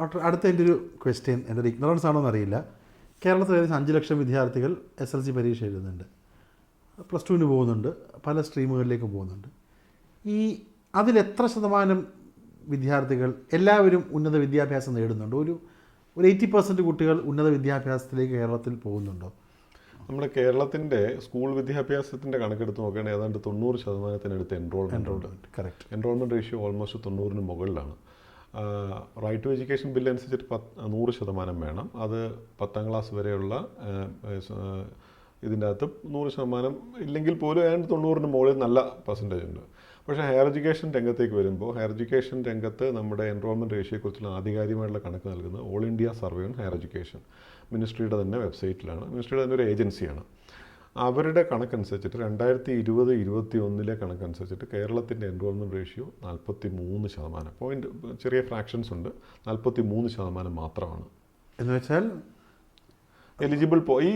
Doctor അടുത്ത എന്റെ ഒരു ക്വസ്റ്റ്യൻ എന്റെ ഒരു ഇഗ്നോറൻസ് ആണോ എന്നറിയില്ല കേരളത്തിൽ ഏകദേശം അഞ്ച് ലക്ഷം വിദ്യാർത്ഥികൾ എസ് എൽ സി പരീക്ഷ എഴുതുന്നുണ്ട്. പ്ലസ് ടുവിന് പോകുന്നുണ്ട്. പല സ്ട്രീമുകളിലേക്ക് പോകുന്നുണ്ട്. ഈ അതിൽ എത്ര ശതമാനം വിദ്യാർത്ഥികൾ എല്ലാവരും ഉന്നത വിദ്യാഭ്യാസം നേടുന്നുണ്ട്? ഒരു ഒരു എയ്റ്റി പെർസെന്റ് കുട്ടികൾ ഉന്നത വിദ്യാഭ്യാസത്തിലേക്ക് കേരളത്തിൽ പോകുന്നുണ്ടോ? നമ്മുടെ കേരളത്തിന്റെ സ്കൂൾ വിദ്യാഭ്യാസത്തിന്റെ കണക്കെടുത്ത് നോക്കുകയാണെങ്കിൽ ഏതാണ്ട് തൊണ്ണൂറ് ശതമാനത്തിനടുത്ത് എൻറോൾമെന്റ് ഉണ്ട്. കറക്റ്റ് എൻറോൾമെന്റ് റേഷ്യോ ഓൾമോസ്റ്റ് തൊണ്ണൂറിന് മുകളിലാണ്. റൈറ്റ് ടു എഡ്യൂക്കേഷൻ ബില്ല് അനുസരിച്ചിട്ട് പത്ത് നൂറ് ശതമാനം വേണം. അത് പത്താം ക്ലാസ് വരെയുള്ള ഇതിന്റെ അകത്ത് നൂറ് ശതമാനം ഇല്ലെങ്കിൽ പോലും ഏതാണ്ട് തൊണ്ണൂറിന് മുകളിൽ നല്ല പെർസെന്റേജ് ഉണ്ട്. പക്ഷേ ഹയർ എഡ്യൂക്കേഷൻ രംഗത്തേക്ക് വരുമ്പോൾ ഹയർ എഡ്യൂക്കേഷൻ രംഗത്ത് നമ്മുടെ എൻറോൾമെന്റ് റേഷ്യയെക്കുറിച്ചുള്ള ആധികാരികമായിട്ടുള്ള കണക്ക് നൽകുന്നത് all India survey on higher education മിനിസ്ട്രിയുടെ തന്നെ വെബ്സൈറ്റിലാണ് മിനിസ്ട്രിയുടെ തന്നെ ഒരു ഏജൻസിയാണ് അവരുടെ കണക്കനുസരിച്ചിട്ട് രണ്ടായിരത്തി ഇരുപത് ഇരുപത്തി ഒന്നിലെ കണക്കനുസരിച്ചിട്ട് കേരളത്തിന്റെ എൻറോൾമെന്റ് റേഷ്യോ നാൽപ്പത്തി മൂന്ന് ശതമാനം. പോയിന്റ് ചെറിയ ഫ്രാക്ഷൻസ് ഉണ്ട്. നാൽപ്പത്തി മൂന്ന് ശതമാനം മാത്രമാണ്. എന്ന് വെച്ചാൽ എലിജിബിൾ പോ ഈ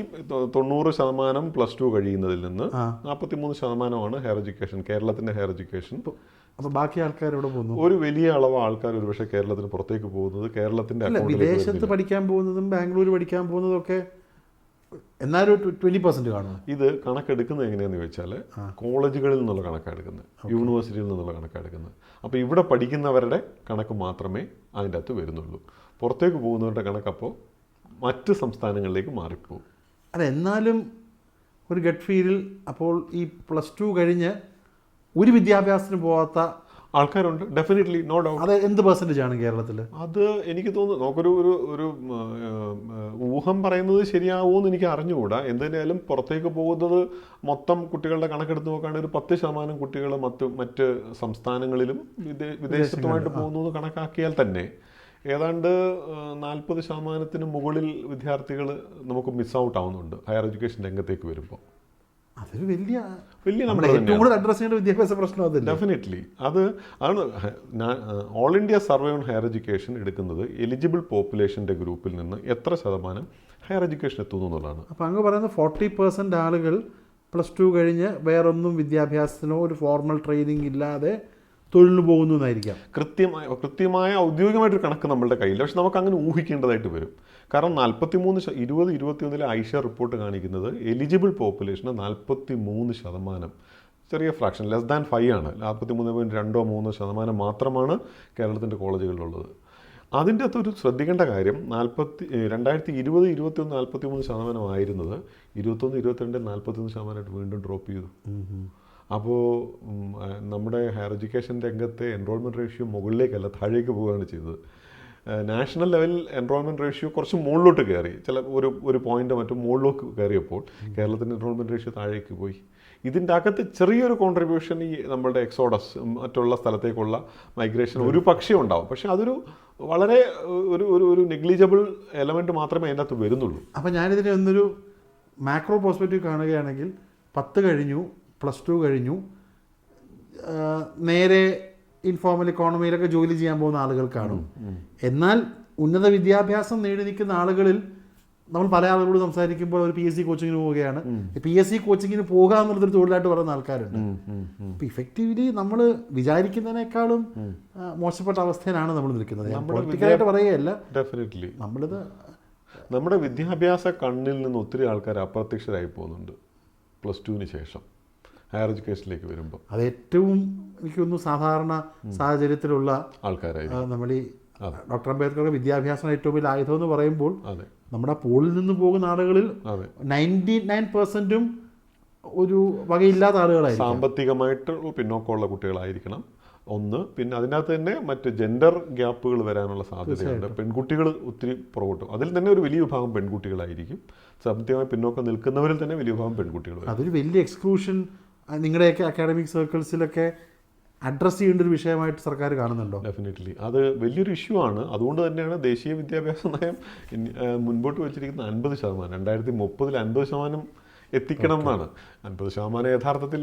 തൊണ്ണൂറ് ശതമാനം പ്ലസ് ടു കഴിയുന്നതിൽ നിന്ന്. നാൽപ്പത്തി മൂന്ന് ശതമാനമാണ് ഹയർ എഡ്യൂക്കേഷൻ കേരളത്തിന്റെ ഹയർ എഡ്യൂക്കേഷൻ അപ്പോൾ ബാക്കി ആൾക്കാർ ഇവിടെ പോകുന്നു? ഒരു വലിയ അളവ് ആൾക്കാർ ഒരുപക്ഷെ കേരളത്തിന് പുറത്തേക്ക് പോകുന്നത് കേരളത്തിന്റെ വിദേശത്ത് പഠിക്കാൻ പോകുന്നതും ബാംഗ്ലൂർ പഠിക്കാൻ പോകുന്നതും ഒക്കെ എന്നാലും ട്വന്റി പെർസെന്റ് കാണും ഇത് കണക്കെടുക്കുന്നത് എങ്ങനെയാണെന്ന് ചോദിച്ചാൽ കോളേജുകളിൽ നിന്നുള്ള കണക്കാണ് എടുക്കുന്നത് യൂണിവേഴ്സിറ്റിയിൽ നിന്നുള്ള കണക്കാണ് എടുക്കുന്നത് അപ്പോൾ ഇവിടെ പഠിക്കുന്നവരുടെ കണക്ക് മാത്രമേ അതിന്റെ അകത്ത് വരുന്നുള്ളൂ. പുറത്തേക്ക് പോകുന്നവരുടെ കണക്കപ്പോൾ മറ്റ് സംസ്ഥാനങ്ങളിലേക്ക് മാറിപ്പോകും അല്ല എന്നാലും ഒരു ഗട്ട് ഫീലിൽ അപ്പോൾ ഈ പ്ലസ് ടു കഴിഞ്ഞ് ഒരു വിദ്യാഭ്യാസത്തിന് പോകാത്ത ആൾക്കാരുണ്ട്. ഡെഫിനറ്റ്ലി നോ ഡൗട്ട് അത് എന്ത് പെർസെന്റേജ് ആണ് കേരളത്തിൽ അത് എനിക്ക് തോന്നുന്നു നമുക്കൊരു ഒരു ഒരു ഊഹം പറയുന്നത് ശരിയാവുമെന്ന് എനിക്ക് അറിഞ്ഞുകൂടാ. എന്തായാലും പുറത്തേക്ക് പോകുന്നത് മൊത്തം കുട്ടികളുടെ കണക്കെടുത്ത് നോക്കുകയാണെങ്കിൽ ഒരു പത്ത് ശതമാനം കുട്ടികൾ മറ്റ് മറ്റ് സംസ്ഥാനങ്ങളിലും വിദേ വിദേശത്തുമായിട്ട് പോകുന്നു കണക്കാക്കിയാൽ തന്നെ. ഏതാണ്ട് നാൽപ്പത് ശതമാനത്തിന് മുകളിൽ വിദ്യാർത്ഥികൾ നമുക്ക് മിസ് ഔട്ട് ആവുന്നുണ്ട്. ഹയർ എഡ്യൂക്കേഷൻ രംഗത്തേക്ക് വരുമ്പോൾ. അതൊരു വലിയ വലിയ നമ്മൾ ഏറ്റവും കൂടുതൽ അഡ്രസ് ചെയ്യേണ്ട വിദ്യാഭ്യാസ പ്രശ്നം അതല്ല? ഡെഫിനറ്റ്ലി അത് അതാണ് ഞാൻ all India survey on higher education എടുക്കുന്നത് എലിജിബിൾ പോപ്പുലേഷന്റെ ഗ്രൂപ്പിൽ നിന്ന് എത്ര ശതമാനം ഹയർ എഡ്യൂക്കേഷൻ എത്തുന്നു എന്നുള്ളതാണ്. അപ്പോൾ അങ്ങ് പറയുന്നത് ഫോർട്ടി പെർസെന്റ് ആളുകൾ പ്ലസ് ടു കഴിഞ്ഞ് വേറൊന്നും വിദ്യാഭ്യാസത്തിനോ ഒരു ഫോർമൽ ട്രെയിനിങ് ഇല്ലാതെ തൊഴിലിന് പോകുന്നു എന്നായിരിക്കാം. കൃത്യമായ കൃത്യമായ ഔദ്യോഗികമായിട്ടൊരു കണക്ക് നമ്മളുടെ കയ്യിൽ പക്ഷെ നമുക്ക് അങ്ങനെ ഊഹിക്കേണ്ടതായിട്ട് വരും. കാരണം നാൽപ്പത്തി മൂന്ന് ഇരുപത് ഇരുപത്തിയൊന്നിലെ ഐഷ റിപ്പോർട്ട് കാണിക്കുന്നത് എലിജിബിൾ പോപ്പുലേഷന് നാൽപ്പത്തി മൂന്ന് ശതമാനം ചെറിയ ഫ്രാക്ഷൻ ലെസ് ദാൻ ഫൈവ് ആണ്. നാൽപ്പത്തി മൂന്ന് പോയിന്റ് രണ്ടോ മൂന്നോ ശതമാനം മാത്രമാണ് കേരളത്തിന്റെ കോളേജുകളിലുള്ളത്. അതിന്റെ അകത്ത് ഒരു ശ്രദ്ധിക്കേണ്ട കാര്യം നാൽപ്പത്തി രണ്ടായിരത്തി ഇരുപത് ഇരുപത്തിയൊന്ന് നാൽപ്പത്തി മൂന്ന് ശതമാനമായിരുന്നത് ഇരുപത്തൊന്ന് ഇരുപത്തിരണ്ട് നാൽപ്പത്തി ഒന്ന് ശതമാനമായിട്ട് വീണ്ടും ഡ്രോപ്പ് ചെയ്തു. അപ്പോൾ നമ്മുടെ ഹയർ എഡ്യൂക്കേഷൻ രംഗത്തെ എൻറോൾമെന്റ് റേഷ്യോ മുകളിലേക്കല്ല താഴേക്ക് പോവുകയാണ് ചെയ്തത്. നാഷണൽ ലെവൽ എൻറോൾമെന്റ് റേഷ്യോ കുറച്ച് മുകളിലോട്ട് കയറി. ചില ഒരു ഒരു പോയിന്റ് മറ്റും മുകളിലേക്ക് കയറിയപ്പോൾ കേരളത്തിന്റെ എൻറോൾമെന്റ് റേഷ്യോ താഴേക്ക് പോയി. ഇതിന്റെ അകത്ത് ചെറിയൊരു കോൺട്രിബ്യൂഷൻ ഈ നമ്മുടെ എക്സോഡസ് മറ്റുള്ള സ്ഥലത്തേക്കുള്ള മൈഗ്രേഷൻ ഒരു പക്ഷേ ഉണ്ടാവും. പക്ഷേ അതൊരു വളരെ ഒരു ഒരു ഒരു നെഗ്ലിജബിൾ എലമെന്റ് മാത്രമേ അതിന്റെ അകത്ത് വരുന്നുള്ളൂ. അപ്പോൾ ഞാനിതിനെ ഒന്നൊരു മാക്രോ പെർസ്പെക്റ്റീവ് കാണുകയാണെങ്കിൽ പത്ത് കഴിഞ്ഞു പ്ലസ് ടു കഴിഞ്ഞു. നേരെ ഇൻഫോർമൽ ഇക്കോണമിയിലൊക്കെ ജോലി ചെയ്യാൻ പോകുന്ന ആളുകൾ കാണും. എന്നാൽ ഉന്നത വിദ്യാഭ്യാസം നേടി നിൽക്കുന്ന ആളുകളിൽ നമ്മൾ പല ആളുകളോട് സംസാരിക്കുമ്പോൾ ഒരു പി എസ് സി കോച്ചിങ്ങിന് പോവുകയാണ്. പി എസ് സി കോച്ചിങ്ങിന് പോകുക എന്നുള്ളതൊരു തൊഴിലായിട്ട് പറയുന്ന ആൾക്കാരുണ്ട്. അപ്പൊ ഇഫക്റ്റീവ്ലി നമ്മൾ വിചാരിക്കുന്നതിനേക്കാളും മോശപ്പെട്ട അവസ്ഥയിലാണ് നമ്മൾ നിൽക്കുന്നത്. പൊളിറ്റിക്കലായിട്ട് പറയുകയല്ല. ഡെഫിനറ്റ്ലി നമ്മളിത് നമ്മുടെ വിദ്യാഭ്യാസ കണ്ണിൽ നിന്ന് ഒത്തിരി ആൾക്കാർ അപ്രത്യക്ഷരായി പോകുന്നുണ്ട്. പ്ലസ് ടുവിന് ശേഷം. ഹയർ എഡ്യൂക്കേഷനിലേക്ക് വരുമ്പോൾ അത് ഏറ്റവും എനിക്കൊന്ന് സാധാരണ സാഹചര്യത്തിലുള്ള ആൾക്കാരായി നമ്മൾ ഈ ഡോക്ടർ അംബേദ്കറുടെ വിദ്യാഭ്യാസം ഏറ്റവും വലിയ ആയുധം എന്ന് പറയുമ്പോൾ നമ്മുടെ പോളിൽ നിന്ന് പോകുന്ന ആളുകളിൽ നയന്റി നയൻ പെർസെന്റും ഒരു വകയില്ലാത്ത ആളുകളായിരിക്കും. സാമ്പത്തികമായിട്ട് പിന്നോക്കമുള്ള കുട്ടികളായിരിക്കണം. ഒന്ന് പിന്നെ അതിനകത്ത് തന്നെ മറ്റ് ജെൻഡർ ഗ്യാപ്പുകൾ വരാനുള്ള സാധ്യതയുണ്ട്. പെൺകുട്ടികൾ ഒത്തിരി പുറകോട്ടും. അതിൽ തന്നെ ഒരു വലിയ വിഭാഗം പെൺകുട്ടികളായിരിക്കും. സാമ്പത്തികമായി പിന്നോക്കം നിൽക്കുന്നവരിൽ തന്നെ വലിയ വിഭാഗം പെൺകുട്ടികൾ. അതൊരു വലിയ എക്സ്ക്ലൂഷൻ നിങ്ങളുടെയൊക്കെ അക്കാഡമിക് സർക്കിൾസിലൊക്കെ അഡ്രസ്സ് ചെയ്യേണ്ട ഒരു വിഷയമായിട്ട് സർക്കാർ കാണുന്നുണ്ടോ? ഡെഫിനറ്റ്ലി അത് വലിയൊരു ഇഷ്യൂ ആണ്. അതുകൊണ്ട് തന്നെയാണ് ദേശീയ വിദ്യാഭ്യാസ നയം മുൻപോട്ട് വെച്ചിരിക്കുന്ന അൻപത് ശതമാനം രണ്ടായിരത്തി മുപ്പതിൽ അൻപത് ശതമാനം എത്തിക്കണം എന്നാണ്. അൻപത് ശതമാനം യഥാർത്ഥത്തിൽ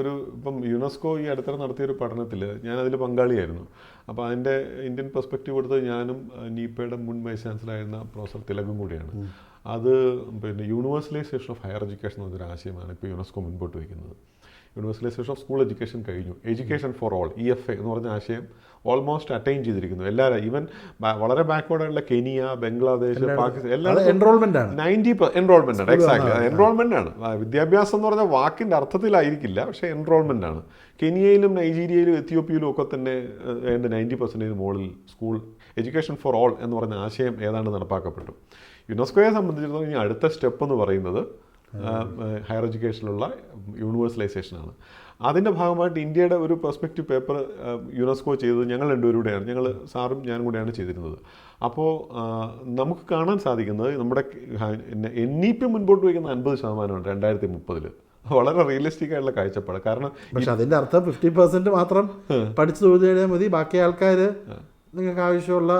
ഒരു ഇപ്പം യുനെസ്കോ ഈ അടുത്തിടെ നടത്തിയ ഒരു പഠനത്തിൽ ഞാൻ അതിൽ പങ്കാളിയായിരുന്നു. അപ്പോൾ അതിന്റെ ഇന്ത്യൻ പെർസ്പെക്റ്റീവ് കൊടുത്തത് ഞാനും നീപ്പയുടെ മുൻ വൈസ് ചാൻസലറായിരുന്ന പ്രൊഫസർ തിലകും കൂടിയാണ്. അത് പിന്നെ യൂണിവേഴ്സലൈസേഷൻ ഓഫ് ഹയർ എഡ്യൂക്കേഷൻ എന്നൊരു ആശയമാണ് ഇപ്പോൾ യുനെസ്കോ മുൻപോട്ട് വയ്ക്കുന്നത് യൂണിവേഴ്സലൈസേഷൻ ഓഫ് സ്കൂൾ എഡ്യൂക്കേഷൻ കഴിഞ്ഞു. Education for all E F A എന്ന് പറഞ്ഞ ആശയം ഓൾമോസ്റ്റ് അറ്റൈൻ ചെയ്തിരിക്കുന്നു. എല്ലാവരും ഈവൻ വളരെ ബാക്ക്വേർഡായിട്ടുള്ള കെനിയ ബംഗ്ലാദേശ് പാകിസ്ഥാൻ എല്ലാം എൻറോൾമെന്റ് ആണ്. നയന്റി എൻറോൾമെന്റ് ആണ്. എക്സാക്ട് എൻറോൾമെന്റ് ആണ് വിദ്യാഭ്യാസം എന്ന് പറഞ്ഞാൽ വാക്കിന്റെ അർത്ഥത്തിലായിരിക്കില്ല പക്ഷേ എൻറോൾമെന്റ് ആണ്. കെനിയയിലും നൈജീരിയയിലും എത്യോപ്യയിലും ഒക്കെ തന്നെ ഏതാണ്ട് നയന്റി പെർസെന്റേജ് മുകളിൽ സ്കൂൾ എഡ്യൂക്കേഷൻ ഫോർ ഓൾ എന്ന് പറഞ്ഞ ആശയം ഏതാണ്ട് നടപ്പാക്കപ്പെട്ടു. യുനെസ്കോയെ സംബന്ധിച്ചിടത്തോളം ഇനി അടുത്ത സ്റ്റെപ്പ് എന്ന് പറയുന്നത് ഹയർ എഡ്യൂക്കേഷനിലുള്ള യൂണിവേഴ്സലൈസേഷനാണ്. അതിന്റെ ഭാഗമായിട്ട് ഇന്ത്യയുടെ ഒരു പെർസ്പെക്റ്റീവ് പേപ്പർ യുനെസ്കോ ചെയ്തത് ഞങ്ങൾ രണ്ടുപേരുടെയാണ് ഞങ്ങൾ സാറും ഞാനും കൂടെയാണ് ചെയ്തിരുന്നത്. അപ്പോൾ നമുക്ക് കാണാൻ സാധിക്കുന്നത് നമ്മുടെ എൻ ഇ പി മുൻപോട്ട് വയ്ക്കുന്ന അൻപത് ശതമാനമാണ് രണ്ടായിരത്തി മുപ്പതിൽ വളരെ റിയലിസ്റ്റിക് ആയിട്ടുള്ള കാഴ്ചപ്പാട്. കാരണം പക്ഷെ അതിന്റെ അർത്ഥം ഫിഫ്റ്റി പെർസെന്റ് മാത്രം പഠിച്ചു തൊഴിൽ കഴിഞ്ഞാൽ മതി. ബാക്കി ആൾക്കാർ നിങ്ങൾക്ക് ആവശ്യമുള്ള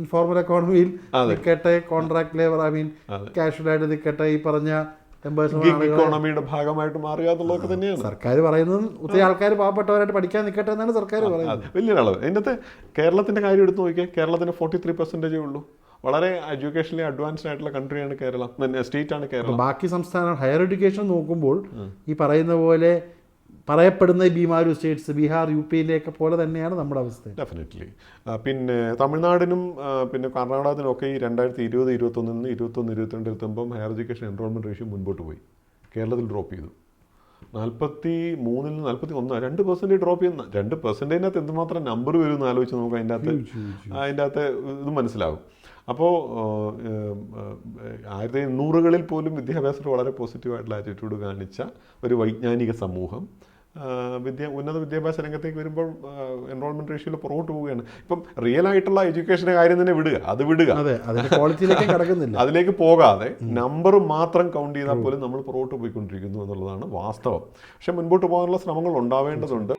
ഇൻഫോർമൽ എക്കോണമിയിൽ നിൽക്കട്ടെ contract labour I mean casual ആയിട്ട് നിൽക്കട്ടെ ഈ പറഞ്ഞ ഇക്കോണമിയുടെ ഭാഗമായിട്ട് മാറുക എന്നുള്ളതൊക്കെ തന്നെയാണ്. സർക്കാർ പറയുന്നത് ഒത്തിരി ആൾക്കാർ പാവപ്പെട്ടവരായിട്ട് പഠിക്കാൻ നിൽക്കട്ടെ എന്നാണ് സർക്കാർ പറയുന്നത്. അത് വലിയൊരളവ്. അതിനകത്ത് കേരളത്തിന്റെ കാര്യം എടുത്ത് നോക്കിയാൽ കേരളത്തിന്റെ ഫോർട്ടി ത്രീ പെർസെന്റേജേ ഉള്ളൂ. വളരെ എഡ്യൂക്കേഷനിലെ അഡ്വാൻസ്ഡ് ആയിട്ടുള്ള കൺട്രിയാണ് കേരളം. സ്റ്റേറ്റ് ആണ് കേരളം. ബാക്കി സംസ്ഥാനം ഹയർ എഡ്യൂക്കേഷൻ നോക്കുമ്പോൾ ഈ പറയുന്ന പോലെ പറയപ്പെടുന്ന ഈ ബീമാരു സ്റ്റേറ്റ്സ് ബീഹാർ യു പിയിലെയൊക്കെ പോലെ തന്നെയാണ് നമ്മുടെ അവസ്ഥ. ഡെഫിനറ്റ്ലി പിന്നെ തമിഴ്നാടിനും പിന്നെ കർണാടകത്തിനും ഒക്കെ ഈ രണ്ടായിരത്തി ഇരുപത് ഇരുപത്തൊന്നിൽ നിന്ന് ഇരുപത്തൊന്ന് ഇരുപത്തിരണ്ട് എത്തുമ്പം ഹയർ എഡ്യൂക്കേഷൻ എൻറോൾമെന്റ് റേഷ്യോ മുൻപോട്ട് പോയി. കേരളത്തിൽ ഡ്രോപ്പ് ചെയ്തു. നാൽപ്പത്തി മൂന്നിൽ നിന്ന് നാൽപ്പത്തി ഒന്ന് രണ്ട് പെർസെന്റേജ് ഡ്രോപ്പ് ചെയ്യുന്ന രണ്ട് പെർസെന്റേജിനകത്ത് എന്തുമാത്രം നമ്പർ വരും എന്ന് ആലോചിച്ച് നമുക്ക് അതിന്റെ അകത്ത് അതിന്റെ അകത്ത് ഇത് മനസ്സിലാവും. അപ്പോൾ ആയിരത്തി എണ്ണൂറുകളിൽ പോലും വിദ്യാഭ്യാസത്തിൽ വളരെ പോസിറ്റീവായിട്ടുള്ള ആറ്റിറ്റ്യൂഡ് കാണിച്ച ഒരു വൈജ്ഞാനിക സമൂഹം വിദ്യ ഉന്നത വിദ്യാഭ്യാസ രംഗത്തേക്ക് വരുമ്പോൾ എൻറോൾമെന്റ് റേഷ്യോയിൽ പുറകോട്ട് പോവുകയാണ്. ഇപ്പം റിയൽ ആയിട്ടുള്ള എഡ്യൂക്കേഷന്റെ കാര്യം തന്നെ വിടുക അത് വിടുക. കടക്കുന്നില്ല. അതിലേക്ക് പോകാതെ നമ്പർ മാത്രം കൗണ്ട് ചെയ്താൽ പോലും നമ്മൾ പുറകോട്ട് പോയിക്കൊണ്ടിരിക്കുന്നു എന്നുള്ളതാണ് വാസ്തവം. പക്ഷെ മുൻപോട്ട് പോകാനുള്ള ശ്രമങ്ങൾ ഉണ്ടാവേണ്ടതുണ്ട്.